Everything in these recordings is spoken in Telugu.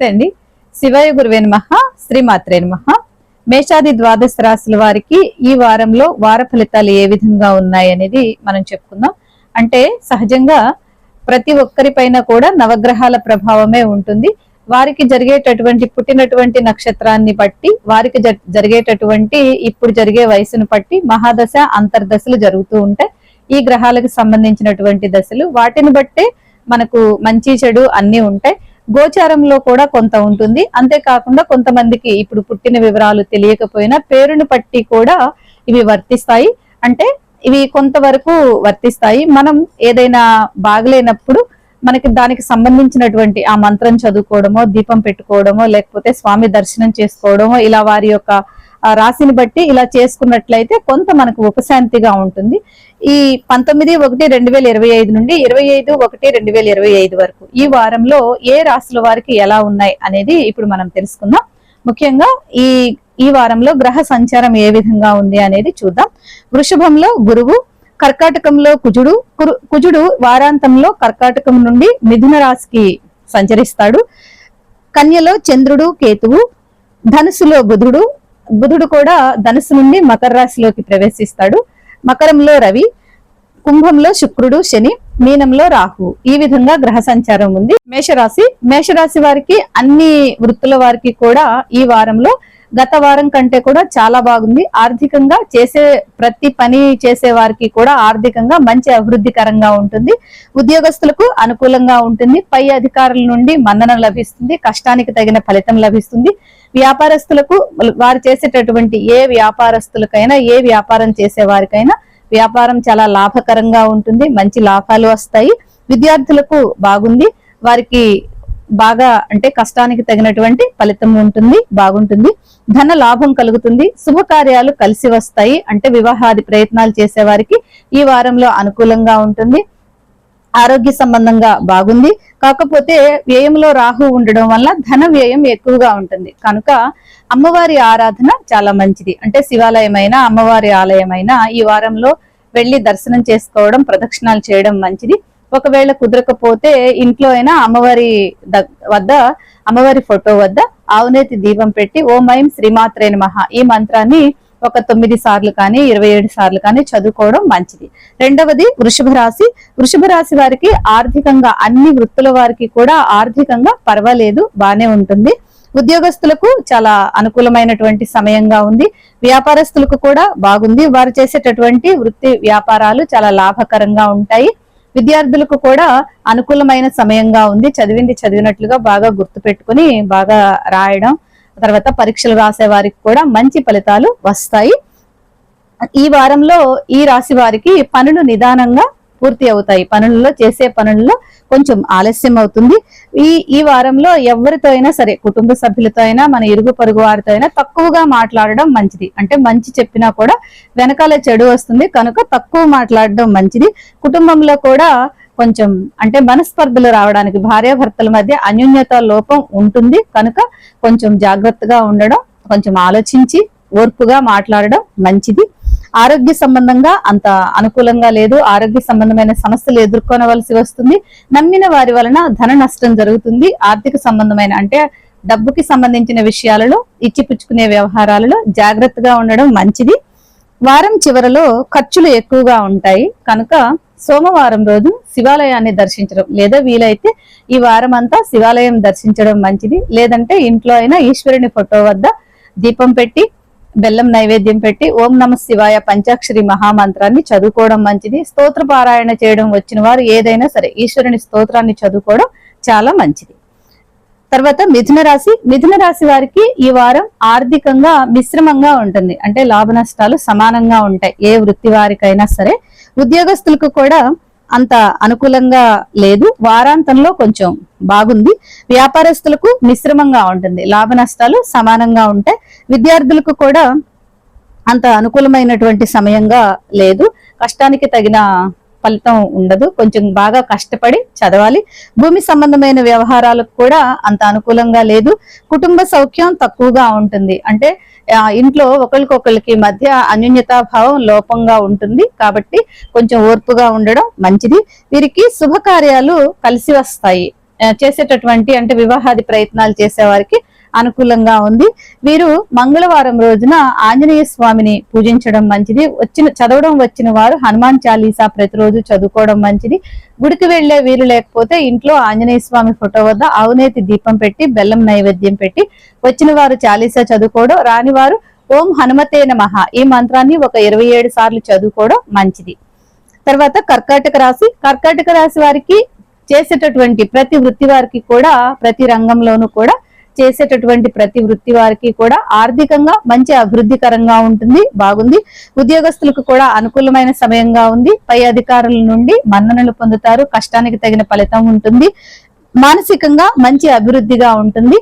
నమస్తే అండి. శివయ గురువే నమః శ్రీమాత్రే నమః. మేషాది ద్వాదశ రాశుల వారికి ఈ వారంలో వార ఫలితాలు ఏ విధంగా ఉన్నాయి అనేది మనం చెప్పుకుందాం. అంటే సహజంగా ప్రతి ఒక్కరిపైన కూడా నవగ్రహాల ప్రభావమే ఉంటుంది. వారికి జరిగేటటువంటి పుట్టినటువంటి నక్షత్రాన్ని బట్టి వారికి జ- జరిగేటటువంటి ఇప్పుడు జరిగే వయసును బట్టి మహాదశ అంతర్దశలు జరుగుతూ ఉంటాయి. ఈ గ్రహాలకు సంబంధించినటువంటి దశలు వాటిని బట్టే మనకు మంచి చెడు అన్ని ఉంటాయి. గోచారంలో కూడా కొంత ఉంటుంది. అంతేకాకుండా కొంతమందికి ఇప్పుడు పుట్టిన వివరాలు తెలియకపోయినా పేరును పట్టి కూడా ఇవి వర్తిస్తాయి. అంటే ఇవి కొంతవరకు వర్తిస్తాయి. మనం ఏదైనా బాగలేనప్పుడు మనకి దానికి సంబంధించినటువంటి ఆ మంత్రం చదువుకోవడమో దీపం పెట్టుకోవడమో లేకపోతే స్వామి దర్శనం చేసుకోవడమో ఇలా వారి యొక్క రాశిని బట్టి ఇలా చేసుకున్నట్లయితే కొంత మనకు ఉపశాంతిగా ఉంటుంది. ఈ పంతొమ్మిది ఒకటి రెండు వేల ఇరవై ఐదు నుండి ఇరవై ఐదు ఒకటి రెండు వేల ఇరవై ఐదు వరకు ఈ వారంలో ఏ రాశుల వారికి ఎలా ఉన్నాయి అనేది ఇప్పుడు మనం తెలుసుకుందాం. ముఖ్యంగా ఈ ఈ వారంలో గ్రహ సంచారం ఏ విధంగా ఉంది అనేది చూద్దాం. వృషభంలో గురువు కర్కాటకంలో కుజుడు కుజుడు వారాంతంలో కర్కాటకం నుండి మిథున రాశికి సంచరిస్తాడు. కన్యలో చంద్రుడు కేతువు ధనుసులో బుధుడు బుధుడు కూడా ధనుసు నుండి మకర రాశిలోకి ప్రవేశిస్తాడు. మకరంలో రవి కుంభంలో శుక్రుడు శని మీనంలో రాహు. ఈ విధంగా గ్రహ సంచారం ఉంది. మేషరాశి మేషరాశి వారికి అన్ని వృత్తుల వారికి కూడా ఈ వారంలో గత వారం కంటే కూడా చాలా బాగుంది. ఆర్థికంగా చేసే ప్రతి పని చేసే వారికి కూడా ఆర్థికంగా మంచి అభివృద్ధికరంగా ఉంటుంది. ఉద్యోగస్తులకు అనుకూలంగా ఉంటుంది. పై అధికారుల నుండి మన్నన లభిస్తుంది. కష్టానికి తగిన ఫలితం లభిస్తుంది. వ్యాపారస్తులకు వారు చేసేటటువంటి ఏ వ్యాపారస్తులకైనా ఏ వ్యాపారం చేసే వారికైనా వ్యాపారం చాలా లాభకరంగా ఉంటుంది మంచి లాభాలు వస్తాయి విద్యార్థులకు బాగుంది వారికి బాగా అంటే కష్టానికి తగినటువంటి ఫలితం ఉంటుంది బాగుంటుంది ధన లాభం కలుగుతుంది శుభకార్యాలు కలిసి వస్తాయి అంటే వివాహాది ప్రయత్నాలు చేసే వారికి ఈ వారంలో అనుకూలంగా ఉంటుంది. ఆరోగ్య సంబంధంగా బాగుంది. కాకపోతే వ్యయంలో రాహు ఉండడం వల్ల ధన వ్యయం ఎక్కువగా ఉంటుంది. కనుక అమ్మవారి ఆరాధన చాలా మంచిది. అంటే శివాలయమైన అమ్మవారి ఆలయమైనా ఈ వారంలో వెళ్ళి దర్శనం చేసుకోవడం ప్రదక్షిణాలు చేయడం మంచిది. ఒకవేళ కుదరకపోతే ఇంట్లో అయినా అమ్మవారి వద్ద అమ్మవారి ఫోటో వద్ద ఆవునేతి దీపం పెట్టి ఓం ఐం శ్రీమాత్రే నమః ఈ మంత్రాన్ని ఒక తొమ్మిది సార్లు కానీ ఇరవై ఏడు సార్లు కానీ చదువుకోవడం మంచిది. రెండవది వృషభ రాశి. వృషభ రాశి వారికి ఆర్థికంగా అన్ని వృత్తుల వారికి కూడా ఆర్థికంగా పర్వాలేదు బానే ఉంటుంది. ఉద్యోగస్తులకు చాలా అనుకూలమైనటువంటి సమయంగా ఉంది. వ్యాపారస్తులకు కూడా బాగుంది. వారు చేసేటటువంటి వృత్తి వ్యాపారాలు చాలా లాభకరంగా ఉంటాయి. విద్యార్థులకు కూడా అనుకూలమైన సమయంగా ఉంది. చదివింది చదివినట్లుగా బాగా గుర్తుపెట్టుకుని బాగా రాయడం తర్వాత పరీక్షలు రాసే వారికి కూడా మంచి ఫలితాలు వస్తాయి. ఈ వారంలో ఈ రాశి వారికి పనులు నిదానంగా పూర్తి అవుతాయి. పనులలో చేసే పనుల్లో కొంచెం ఆలస్యం అవుతుంది. ఈ ఈ వారంలో ఎవరితో అయినా సరే కుటుంబ సభ్యులతో అయినా మన ఇరుగు పొరుగు వారితో అయినా తక్కువగా మాట్లాడడం మంచిది. అంటే మంచి చెప్పినా కూడా వెనకాల చెడు వస్తుంది. కనుక తక్కువ మాట్లాడడం మంచిది. కుటుంబంలో కూడా కొంచెం అంటే మనస్పర్ధలు రావడానికి భార్యాభర్తల మధ్య అన్యోన్యత లోపం ఉంటుంది. కనుక కొంచెం జాగ్రత్తగా ఉండడం కొంచెం ఆలోచించి ఓర్పుగా మాట్లాడడం మంచిది. ఆరోగ్య సంబంధంగా అంత అనుకూలంగా లేదు. ఆరోగ్య సంబంధమైన సమస్యలు ఎదుర్కొనవలసి వస్తుంది. నమ్మిన వారి వలన ధన నష్టం జరుగుతుంది. ఆర్థిక సంబంధమైన అంటే డబ్బుకి సంబంధించిన విషయాలలో ఇచ్చిపుచ్చుకునే వ్యవహారాలలో జాగ్రత్తగా ఉండడం మంచిది. వారం చివరలో ఖర్చులు ఎక్కువగా ఉంటాయి. కనుక సోమవారం రోజు శివాలయాన్ని దర్శించడం. లేదా వీలైతే ఈ వారం అంతా శివాలయం దర్శించడం మంచిది. లేదంటే ఇంట్లో అయినా ఈశ్వరుని ఫోటో వద్ద దీపం పెట్టి బెల్లం నైవేద్యం పెట్టి ఓం నమ శివాయ పంచాక్షరి మహామంత్రాన్ని చదువుకోవడం మంచిది. స్తోత్ర పారాయణ చేయడం వచ్చిన వారు ఏదైనా సరే ఈశ్వరుని స్తోత్రాన్ని చదువుకోవడం చాలా మంచిది. తర్వాత మిథున రాశి. మిథున రాశి వారికి ఈ వారం ఆర్థికంగా మిశ్రమంగా ఉంటుంది. అంటే లాభ నష్టాలు సమానంగా ఉంటాయి. ఏ వృత్తి వారికైనా సరే ఉద్యోగస్తులకు కూడా అంత అనుకూలంగా లేదు. వారాంతంలో కొంచెం బాగుంది. వ్యాపారస్తులకు మిశ్రమంగా ఉంటుంది. లాభ నష్టాలు సమానంగా ఉంటాయి. విద్యార్థులకు కూడా అంత అనుకూలమైనటువంటి సమయంగా లేదు. కష్టానికి తగిన ఫలితం ఉండదు. కొంచెం బాగా కష్టపడి చదవాలి. భూమి సంబంధమైన వ్యవహారాలకు కూడా అంత అనుకూలంగా లేదు. కుటుంబ సౌఖ్యం తక్కువగా ఉంటుంది. అంటే ఇంట్లో ఒకరికొకరికి మధ్య అన్యోన్యతాభావం లోపంగా ఉంటుంది. కాబట్టి కొంచెం ఓర్పుగా ఉండడం మంచిది. వీరికి శుభకార్యాలు కలిసి వస్తాయి. చేసేటటువంటి అంటే వివాహాది ప్రయత్నాలు చేసేవారికి అనుకూలంగా ఉంది. వీరు మంగళవారం రోజున ఆంజనేయ స్వామిని పూజించడం మంచిది. వచ్చిన చదవడం వచ్చిన వారు హనుమాన్ చాలీసా ప్రతిరోజు చదువుకోవడం మంచిది. గుడికి వెళ్ళే వీలు లేకపోతే ఇంట్లో ఆంజనేయ స్వామి ఫోటో వద్ద ఆవునేతి దీపం పెట్టి బెల్లం నైవేద్యం పెట్టి వచ్చిన వారు చాలీసా చదువుకోవడం రాని వారు ఓం హనుమతే నమః ఈ మంత్రాన్ని ఒక ఇరవై ఏడు సార్లు చదువుకోవడం మంచిది. తర్వాత కర్కాటక రాశి. కర్కాటక రాశి వారికి చేసేటటువంటి ప్రతి వృత్తి వారికి కూడా ప్రతి రంగంలోనూ కూడా చేసేటటువంటి ప్రతి వృత్తి వారికి కూడా ఆర్థికంగా మంచి అభివృద్ధికరంగా ఉంటుంది బాగుంది. ఉద్యోగస్తులకు కూడా అనుకూలమైన సమయంగా ఉంది. పై అధికారుల నుండి మన్ననలు పొందుతారు. కష్టానికి తగిన ఫలితం ఉంటుంది. మానసికంగా మంచి అభివృద్ధిగా ఉంటుంది.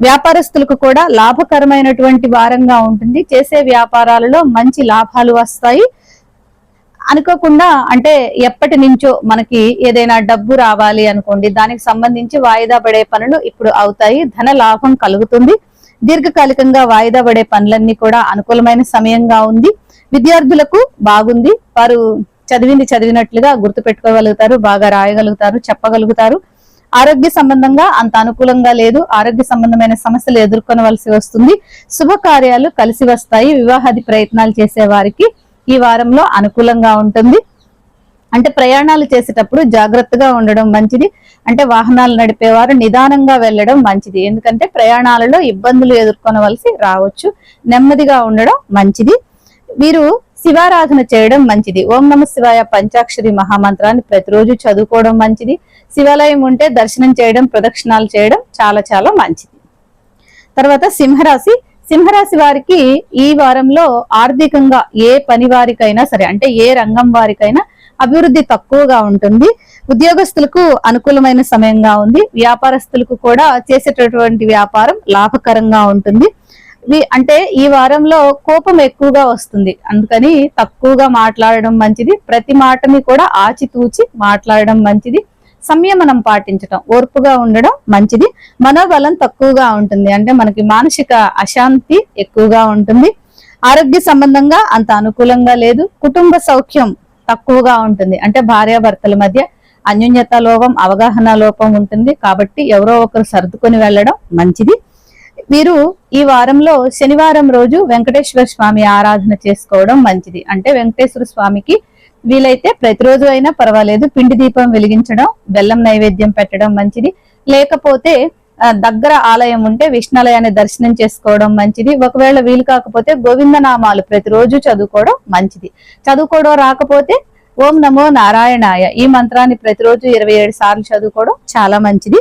వ్యాపారస్తులకు కూడా లాభకరమైనటువంటి వారంగా ఉంటుంది. చేసే వ్యాపారాలలో మంచి లాభాలు వస్తాయి. అనుకోకుండా అంటే ఎప్పటి నుంచో మనకి ఏదైనా డబ్బు రావాలి అనుకోండి దానికి సంబంధించి వాయిదా పడే పనులు ఇప్పుడు అవుతాయి ధన లాభం కలుగుతుంది. దీర్ఘకాలికంగా వాయిదా పడే పనులన్నీ కూడా అనుకూలమైన సమయంగా ఉంది. విద్యార్థులకు బాగుంది. వారు చదివింది చదివినట్లుగా గుర్తు పెట్టుకోగలుగుతారు బాగా రాయగలుగుతారు చెప్పగలుగుతారు. ఆరోగ్య సంబంధంగా అంత అనుకూలంగా లేదు. ఆరోగ్య సంబంధమైన సమస్యలు ఎదుర్కొనవలసి వస్తుంది. శుభకార్యాలు కలిసి వస్తాయి. వివాహాది ప్రయత్నాలు చేసే వారికి ఈ వారంలో అనుకూలంగా ఉంటుంది. అంటే ప్రయాణాలు చేసేటప్పుడు జాగ్రత్తగా ఉండడం మంచిది. అంటే వాహనాలు నడిపేవారు నిదానంగా వెళ్ళడం మంచిది. ఎందుకంటే ప్రయాణాలలో ఇబ్బందులు ఎదుర్కొనవలసి రావచ్చు. నెమ్మదిగా ఉండడం మంచిది. వీరు శివారాధన చేయడం మంచిది. ఓం నమ శివాయ పంచాక్షరి మహామంత్రాన్ని ప్రతిరోజు చదువుకోవడం మంచిది. శివాలయం ఉంటే దర్శనం చేయడం ప్రదక్షిణాలు చేయడం చాలా చాలా మంచిది. తర్వాత సింహరాశి సింహరాశి వారికి ఈ వారంలో ఆర్థికంగా ఏ పని వారికైనా సరే అంటే ఏ రంగం వారికైనా అభివృద్ధి తక్కువగా ఉంటుంది. ఉద్యోగస్తులకు అనుకూలమైన సమయంగా ఉంది. వ్యాపారస్తులకు కూడా చేసేటటువంటి వ్యాపారం లాభకరంగా ఉంటుంది. అంటే ఈ వారంలో కోపం ఎక్కువగా వస్తుంది. అందుకని తక్కువగా మాట్లాడడం మంచిది. ప్రతి మాటని కూడా ఆచితూచి మాట్లాడడం మంచిది. సంయమనం పాటించడం ఓర్పుగా ఉండడం మంచిది. మనోబలం తక్కువగా ఉంటుంది. అంటే మనకి మానసిక అశాంతి ఎక్కువగా ఉంటుంది. ఆరోగ్య సంబంధంగా అంత అనుకూలంగా లేదు. కుటుంబ సౌఖ్యం తక్కువగా ఉంటుంది. అంటే భార్యాభర్తల మధ్య అన్యోన్యత లోపం అవగాహన లోపం ఉంటుంది. కాబట్టి ఎవరో ఒకరు సర్దుకొని వెళ్ళడం మంచిది. వీరు ఈ వారంలో శనివారం రోజు వెంకటేశ్వర స్వామి ఆరాధన చేసుకోవడం మంచిది. అంటే వెంకటేశ్వర స్వామికి వీలైతే ప్రతిరోజు అయినా పర్వాలేదు. పిండి దీపం వెలిగించడం బెల్లం నైవేద్యం పెట్టడం మంచిది. లేకపోతే దగ్గర ఆలయం ఉంటే విష్ణాలయాన్ని దర్శనం చేసుకోవడం మంచిది. ఒకవేళ వీలు కాకపోతే గోవింద నామాలు ప్రతిరోజు చదువుకోవడం మంచిది. చదువుకోవడం రాకపోతే ఓం నమో నారాయణాయ. ఈ మంత్రాన్ని ప్రతిరోజు ఇరవై ఏడు సార్లు చదువుకోవడం చాలా మంచిది.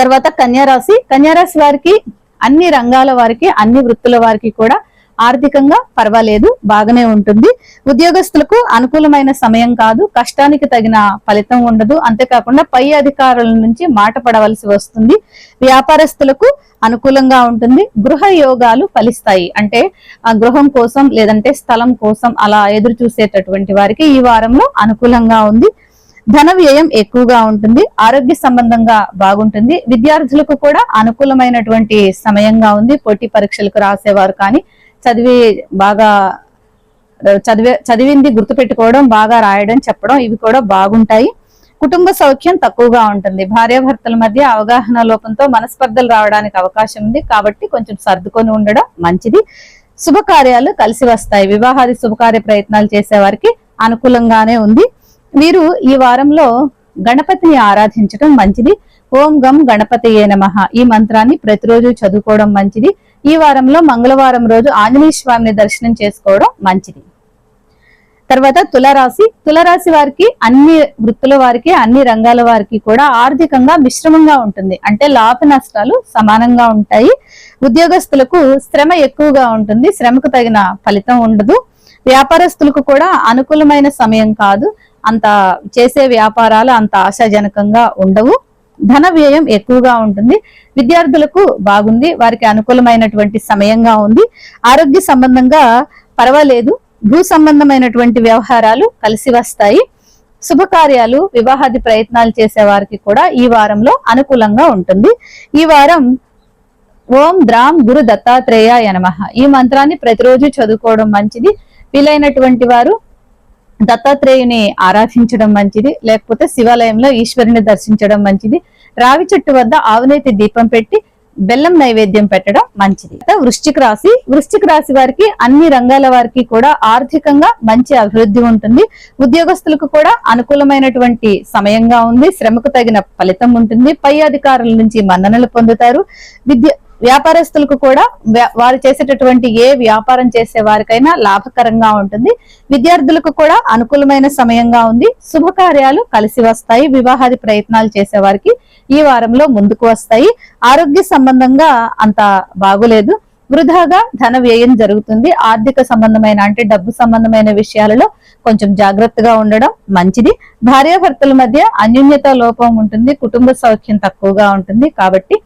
తర్వాత కన్యారాశి. కన్యారాశి వారికి అన్ని రంగాల వారికి అన్ని వృత్తుల వారికి కూడా ఆర్థికంగా పర్వాలేదు బాగానే ఉంటుంది. ఉద్యోగస్తులకు అనుకూలమైన సమయం కాదు కష్టానికి తగిన ఫలితం ఉండదు. అంతేకాకుండా పై అధికారుల నుంచి మాట పడవలసి వస్తుంది. వ్యాపారస్తులకు అనుకూలంగా ఉంటుంది. గృహ యోగాలు ఫలిస్తాయి. అంటే ఆ గృహం కోసం లేదంటే స్థలం కోసం అలా ఎదురు చూసేటటువంటి వారికి ఈ వారంలో అనుకూలంగా ఉంది. ధన వ్యయం ఎక్కువగా ఉంటుంది. ఆరోగ్య సంబంధంగా బాగుంటుంది. విద్యార్థులకు కూడా అనుకూలమైనటువంటి సమయంగా ఉంది. పోటీ పరీక్షలకు రాసేవారు కానీ చదివి బాగా చదివే చదివింది గుర్తుపెట్టుకోవడం బాగా రాయడం చెప్పడం ఇవి కూడా బాగుంటాయి. కుటుంబ సౌఖ్యం తక్కువగా ఉంటుంది. భార్యాభర్తల మధ్య అవగాహన లోపంతో మనస్పర్ధలు రావడానికి అవకాశం ఉంది. కాబట్టి కొంచెం సర్దుకొని ఉండడం మంచిది. శుభకార్యాలు కలిసి వస్తాయి. వివాహాది శుభకార్య ప్రయత్నాలు చేసేవారికి అనుకూలంగానే ఉంది. వీరు ఈ వారంలో గణపతిని ఆరాధించడం మంచిది. ఓం గం గణపతి ఏ నమ. ఈ మంత్రాన్ని ప్రతిరోజు చదువుకోవడం మంచిది. ఈ వారంలో మంగళవారం రోజు ఆంజనేయ స్వామిని దర్శనం చేసుకోవడం మంచిది. తర్వాత తులరాశి. తులరాశి వారికి అన్ని వృత్తుల వారికి అన్ని రంగాల వారికి కూడా ఆర్థికంగా మిశ్రమంగా ఉంటుంది. అంటే లాభ నష్టాలు సమానంగా ఉంటాయి. ఉద్యోగస్తులకు శ్రమ ఎక్కువగా ఉంటుంది. శ్రమకు తగిన ఫలితం ఉండదు. వ్యాపారస్తులకు కూడా అనుకూలమైన సమయం కాదు. అంత చేసే వ్యాపారాలు అంత ఆశాజనకంగా ఉండవు. ధన వ్యయం ఎక్కువగా ఉంటుంది. విద్యార్థులకు బాగుంది. వారికి అనుకూలమైనటువంటి సమయంగా ఉంది. ఆరోగ్య సంబంధంగా పర్వాలేదు. భూ సంబంధమైనటువంటి వ్యవహారాలు కలిసి వస్తాయి. శుభకార్యాలు వివాహాది ప్రయత్నాలు చేసే వారికి కూడా ఈ వారంలో అనుకూలంగా ఉంటుంది. ఈ వారం ఓం ద్రాం గురు దత్తాత్రేయ యనమహ ఈ మంత్రాన్ని ప్రతిరోజు చదువుకోవడం మంచిది. వీలైనటువంటి వారు దత్తాత్రేయుని ఆరాధించడం మంచిది లేకపోతే శివాలయంలో ఈశ్వరుని దర్శించడం మంచిది. రావి చెట్టు వద్ద ఆవునేతి దీపం పెట్టి బెల్లం నైవేద్యం పెట్టడం మంచిది. వృశ్చిక రాశి. వృశ్చిక రాశి వారికి అన్ని రంగాల వారికి కూడా ఆర్థికంగా మంచి అభివృద్ధి ఉంటుంది. ఉద్యోగస్తులకు కూడా అనుకూలమైనటువంటి సమయంగా ఉంది. శ్రమకు తగిన ఫలితం ఉంటుంది. పై అధికారుల నుంచి మన్ననలు పొందుతారు. విద్య వ్యాపారస్తులకు కూడా వ్యా- వారు చేసేటటువంటి ఏ వ్యాపారం చేసే వారికైనా లాభకరంగా ఉంటుంది. విద్యార్థులకు కూడా అనుకూలమైన సమయంగా ఉంది. శుభకార్యాలు కలిసి వస్తాయి. వివాహాది ప్రయత్నాలు చేసేవారికి ఈ వారంలో ముందుకు వస్తాయి. ఆరోగ్య సంబంధంగా అంత బాగులేదు. వృధాగా ధన వ్యయం జరుగుతుంది. ఆర్థిక సంబంధమైన అంటే డబ్బు సంబంధమైన విషయాలలో కొంచెం జాగ్రత్తగా ఉండడం మంచిది. భార్యాభర్తల మధ్య అన్యోన్యత లోపం ఉంటుంది. కుటుంబ సౌఖ్యం తక్కువగా ఉంటుంది. కాబట్టి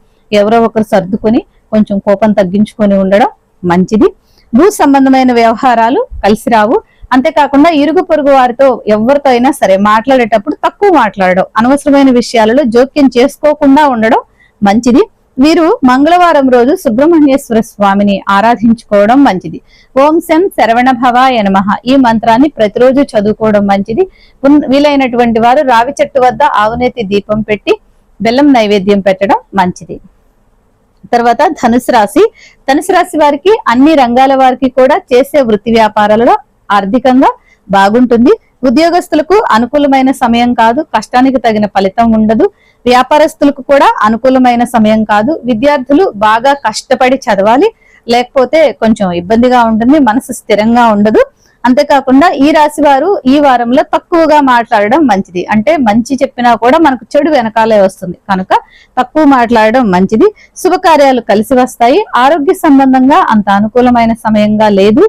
ఎవరో ఒకరు సర్దుకొని కొంచెం కోపం తగ్గించుకొని ఉండడం మంచిది. భూ సంబంధమైన వ్యవహారాలు కలిసి రావు. అంతేకాకుండా ఇరుగు పొరుగు వారితో ఎవరితో అయినా సరే మాట్లాడేటప్పుడు తక్కువ మాట్లాడడం అనవసరమైన విషయాలలో జోక్యం చేసుకోకుండా ఉండడం మంచిది. వీరు మంగళవారం రోజు సుబ్రహ్మణ్యేశ్వర స్వామిని ఆరాధించుకోవడం మంచిది. ఓం శం శరవణ భవాయ నమః. ఈ మంత్రాన్ని ప్రతిరోజు చదువుకోవడం మంచిది. వీలైనటువంటి వారు రావి చెట్టు వద్ద ఆవునేతి దీపం పెట్టి బెల్లం నైవేద్యం పెట్టడం మంచిది. తర్వాత ధనుసు రాశి. ధనుసు రాశి వారికి అన్ని రంగాల వారికి కూడా చేసే వృత్తి వ్యాపారాలలో ఆర్థికంగా బాగుంటుంది. ఉద్యోగస్తులకు అనుకూలమైన సమయం కాదు కష్టానికి తగిన ఫలితం ఉండదు. వ్యాపారస్తులకు కూడా అనుకూలమైన సమయం కాదు. విద్యార్థులు బాగా కష్టపడి చదవాలి లేకపోతే కొంచెం ఇబ్బందిగా ఉంటుంది మనసు స్థిరంగా ఉండదు. అంతేకాకుండా ఈ రాశి వారు ఈ వారంలో తక్కువగా మాట్లాడడం మంచిది. అంటే మంచి చెప్పినా కూడా మనకు చెడు వెనకాలే వస్తుంది. కనుక తక్కువ మాట్లాడడం మంచిది. శుభకార్యాలు కలిసి వస్తాయి. ఆరోగ్య సంబంధంగా అంత అనుకూలమైన సమయంగా లేదు.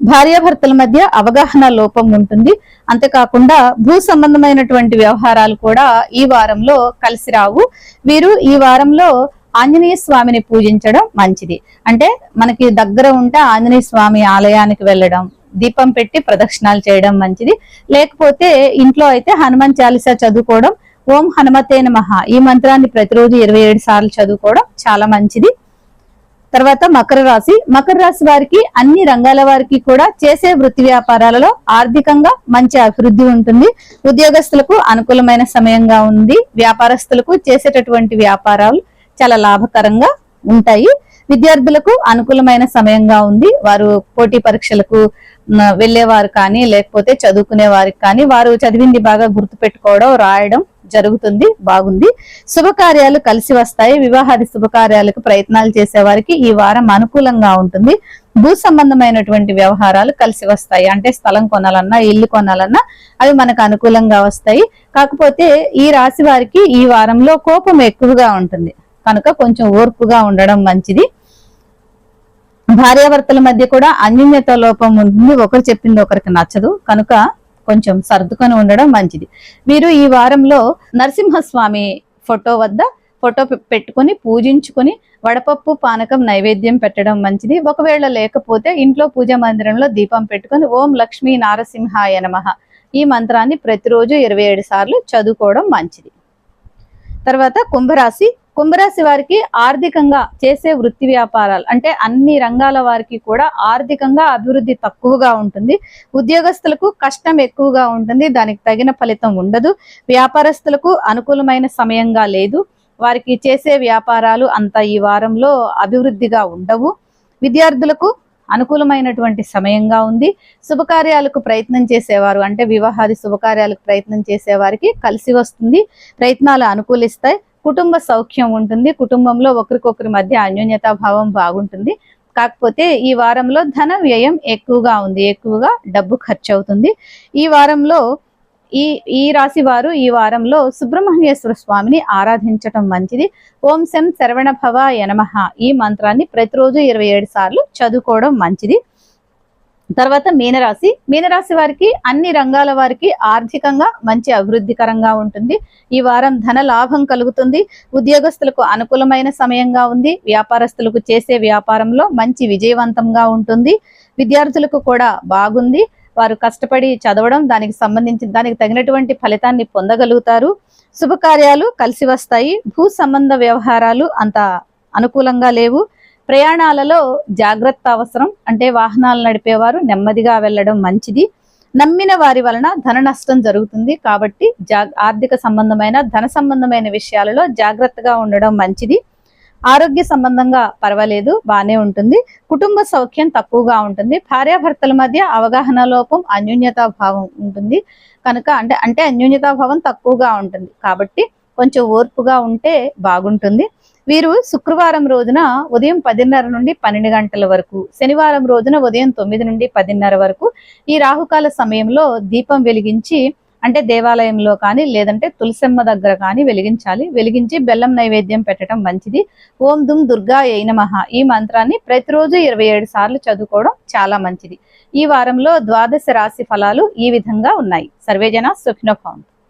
భార్యాభర్తల మధ్య అవగాహన లోపం ఉంటుంది. అంతేకాకుండా భూ సంబంధమైనటువంటి వ్యవహారాలు కూడా ఈ వారంలో కలిసి రావు. వీరు ఈ వారంలో ఆంజనేయ స్వామిని పూజించడం మంచిది. అంటే మనకి దగ్గర ఉంటే ఆంజనేయ స్వామి ఆలయానికి వెళ్ళడం దీపం పెట్టి ప్రదక్షిణాలు చేయడం మంచిది. లేకపోతే ఇంట్లో అయితే హనుమాన్ చాలీసా చదువుకోవడం ఓం హనుమతే నమః ఈ మంత్రాన్ని ప్రతిరోజు ఇరవై ఏడు సార్లు చదువుకోవడం చాలా మంచిది. తర్వాత మకర రాశి. మకర రాశి వారికి అన్ని రంగాల వారికి కూడా చేసే వృత్తి వ్యాపారాలలో ఆర్థికంగా మంచి అభివృద్ధి ఉంటుంది. ఉద్యోగస్తులకు అనుకూలమైన సమయంగా ఉంది. వ్యాపారస్తులకు చేసేటటువంటి వ్యాపారాలు చాలా లాభకరంగా ఉంటాయి. విద్యార్థులకు అనుకూలమైన సమయంగా ఉంది. వారు పోటీ పరీక్షలకు వెళ్ళేవారు కానీ లేకపోతే చదువుకునే వారికి కానీ వారు చదివింది బాగా గుర్తు పెట్టుకోవడం రాయడం జరుగుతుంది బాగుంది. శుభకార్యాలు కలిసి వస్తాయి. వివాహాది శుభకార్యాలకు ప్రయత్నాలు చేసే వారికి ఈ వారం అనుకూలంగా ఉంటుంది. భూ సంబంధమైనటువంటి వ్యవహారాలు కలిసి వస్తాయి. అంటే స్థలం కొనాలన్నా ఇల్లు కొనాలన్నా అవి మనకు అనుకూలంగా వస్తాయి. కాకపోతే ఈ రాశి వారికి ఈ వారంలో కోపం ఎక్కువగా ఉంటుంది. కనుక కొంచెం ఓర్పుగా ఉండడం మంచిది. భార్యాభర్తల మధ్య కూడా అన్యోన్యత లోపం ఉంటుంది ఒకరు చెప్పింది ఒకరికి నచ్చదు. కనుక కొంచెం సర్దుకొని ఉండడం మంచిది. మీరు ఈ వారంలో నరసింహస్వామి ఫోటో వద్ద ఫోటో పెట్టుకుని పెట్టుకొని పూజించుకొని వడపప్పు పానకం నైవేద్యం పెట్టడం మంచిది. ఒకవేళ లేకపోతే ఇంట్లో పూజా మందిరంలో దీపం పెట్టుకొని ఓం లక్ష్మీ నారసింహాయ నమః ఈ మంత్రాన్ని ప్రతిరోజు ఇరవై ఏడు సార్లు చదువుకోవడం మంచిది. తర్వాత కుంభరాశి కుంభరాశి వారికి ఆర్థికంగా చేసే వృత్తి వ్యాపారాలు అంటే అన్ని రంగాల వారికి కూడా ఆర్థికంగా అభివృద్ధి తక్కువగా ఉంటుంది. ఉద్యోగస్తులకు కష్టం ఎక్కువగా ఉంటుంది. దానికి తగిన ఫలితం ఉండదు. వ్యాపారస్తులకు అనుకూలమైన సమయంగా లేదు. వారికి చేసే వ్యాపారాలు అంత ఈ వారంలో అభివృద్ధిగా ఉండవు. విద్యార్థులకు అనుకూలమైనటువంటి సమయంగా ఉంది. శుభకార్యాలకు ప్రయత్నం చేసేవారు అంటే వివాహాది శుభకార్యాలకు ప్రయత్నం చేసేవారికి కలిసి వస్తుంది. ప్రయత్నాలు అనుకూలిస్తాయి. కుటుంబ సౌఖ్యం ఉంటుంది. కుటుంబంలో ఒకరికొకరి మధ్య అన్యోన్యతా భావం బాగుంటుంది. కాకపోతే ఈ వారంలో ధన వ్యయం ఎక్కువగా ఉంది. ఎక్కువగా డబ్బు ఖర్చు అవుతుంది ఈ వారంలో ఈ ఈ రాశి వారు ఈ వారంలో సుబ్రహ్మణ్యేశ్వర స్వామిని ఆరాధించటం మంచిది. ఓం శం శరవణ భవ యనమహ ఈ మంత్రాన్ని ప్రతిరోజు ఇరవై ఏడు సార్లు చదువుకోవడం మంచిది. తర్వాత మీనరాశి. మీనరాశి వారికి అన్ని రంగాల వారికి ఆర్థికంగా మంచి అభివృద్ధికరంగా ఉంటుంది. ఈ వారం ధన లాభం కలుగుతుంది. ఉద్యోగస్తులకు అనుకూలమైన సమయంగా ఉంది. వ్యాపారస్తులకు చేసే వ్యాపారంలో మంచి విజయవంతంగా ఉంటుంది. విద్యార్థులకు కూడా బాగుంది. వారు కష్టపడి చదవడం దానికి సంబంధించి దానికి తగినటువంటి ఫలితాన్ని పొందగలుగుతారు. శుభకార్యాలు కలిసి వస్తాయి. భూ సంబంధ వ్యవహారాలు అంత అనుకూలంగా లేవు. ప్రయాణాలలో జాగ్రత్త అవసరం. అంటే వాహనాలు నడిపేవారు నెమ్మదిగా వెళ్ళడం మంచిది. నమ్మిన వారి వలన ధన నష్టం జరుగుతుంది. కాబట్టి జా- ఆర్థిక సంబంధమైన ధన సంబంధమైన విషయాలలో జాగ్రత్తగా ఉండడం మంచిది. ఆరోగ్య సంబంధంగా పర్వాలేదు బానే ఉంటుంది. కుటుంబ సౌఖ్యం తక్కువగా ఉంటుంది. భార్యాభర్తల మధ్య అవగాహన లోపం అన్యోన్యతా భావం ఉంటుంది. కనుక అంటే అంటే అన్యోన్యతా భావం తక్కువగా ఉంటుంది. కాబట్టి కొంచెం ఓర్పుగా ఉంటే బాగుంటుంది. వీరు శుక్రవారం రోజున ఉదయం పదిన్నర నుండి పన్నెండు గంటల వరకు శనివారం రోజున ఉదయం తొమ్మిది నుండి పదిన్నర వరకు ఈ రాహుకాల సమయంలో దీపం వెలిగించి అంటే దేవాలయంలో కానీ లేదంటే తులసమ్మ దగ్గర కానీ వెలిగించాలి. వెలిగించి బెల్లం నైవేద్యం పెట్టడం మంచిది. ఓం దుమ్ దుర్గా ఏ నమః ఈ మంత్రాన్ని ప్రతిరోజు ఇరవై ఏడు సార్లు చదువుకోవడం చాలా మంచిది. ఈ వారంలో ద్వాదశ రాశి ఫలాలు ఈ విధంగా ఉన్నాయి. సర్వేజన సుఖినోభవంతు